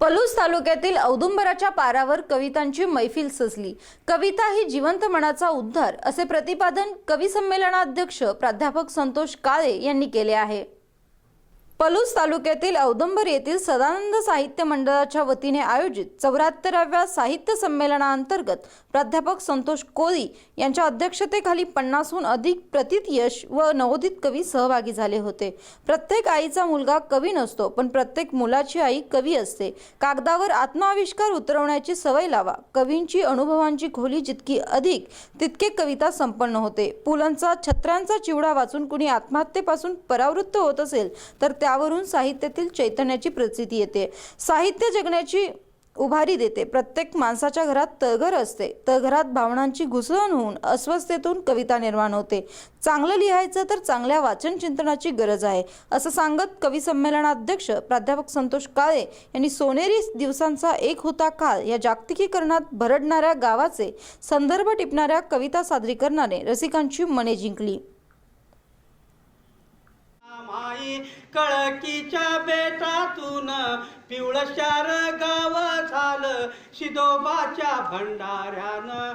पलूस तालुक्यातील औदुंबराच्या पारावर कवितांची मैफिल सजली. कविता ही जिवंत मनाचा उद्धार असे प्रतिपादन कवी संमेलनाध्यक्ष प्राध्यापक संतोष काळे यांनी केले आहे. पलूस तालुक्यातील औदंबर येथील सदानंद साहित्य मंडळाच्या वतीने आयोजित चौऱ्याहत्तराव्या साहित्य संमेलनाअंतर्गत प्राध्यापक संतोष कोळी यांच्या अध्यक्षतेखाली पन्नासहून अधिक प्रथित यश व नवोदित कवी सहभागी झाले होते. प्रत्येक आईचा मुलगा कवी नसतो पण प्रत्येक मुलाची आई कवी असते. कागदावर आत्माविष्कार उतरवण्याची सवय लावा. कवींची अनुभवांची खोली जितकी अधिक तितके कविता संपन्न होते. पुलंचा छत्र्यांचा चिवडा वाचून कुणी आत्महत्येपासून परावृत्त होत असेल तर त्यावरून साहित्यातील चैतन्याची प्रचिती येते. साहित्य जगण्याची उभारी देते. प्रत्येक माणसाच्या घरात तळघर असते. तळघरात भावनांची घुसळण होऊन अस्वस्थतेतून कविता निर्माण होते. चांगलं लिहायचं तर चांगल्या वाचन चिंतनाची गरज आहे. असं सांगत कवी संमेलनाध्यक्ष प्राध्यापक संतोष काळे यांनी सोनेरी दिवसांचा एक होता काळ या जागतिकीकरणात भरडणाऱ्या गावाचे संदर्भ टिपणाऱ्या कविता सादरीकरणाने रसिकांची मने जिंकली. कळकीच्या बेटातून पिवळशार गाव झालं शिदोबाच्या भंडाऱ्यानं.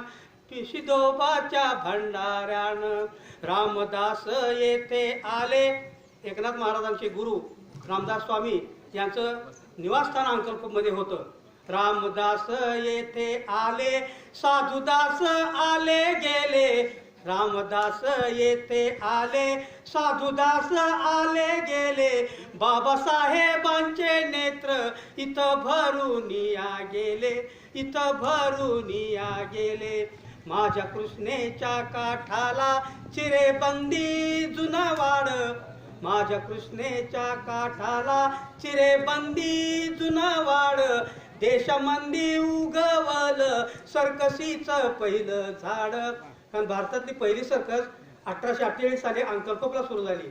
शिदोबाच्या भंडाऱ्यानं. रामदास येथे आले. एकनाथ महाराजांचे गुरु रामदास स्वामी यांचं निवासस्थान अंकलपूरमध्ये होतं. रामदास येथे आले. साधुदास आले गेले. रामदास येथे आले साधुदास आले गेले. बाबासाहेबांचे नेत्र इथं भरून या गेले इथं भरून या गेले. माझ्या कृष्णेच्या काठाला चिरेबंदी जुनवाड माझ्या कृष्णेच्या काठाला चिरेबंदी जुनवाड देशमंदी उगवल सर्कसीचं पहिलं झाड. कारण भारतातली पहिली सर्कस अठराशे अठ्ठेचाळीस साली अंकलकोपला सुरू झाली.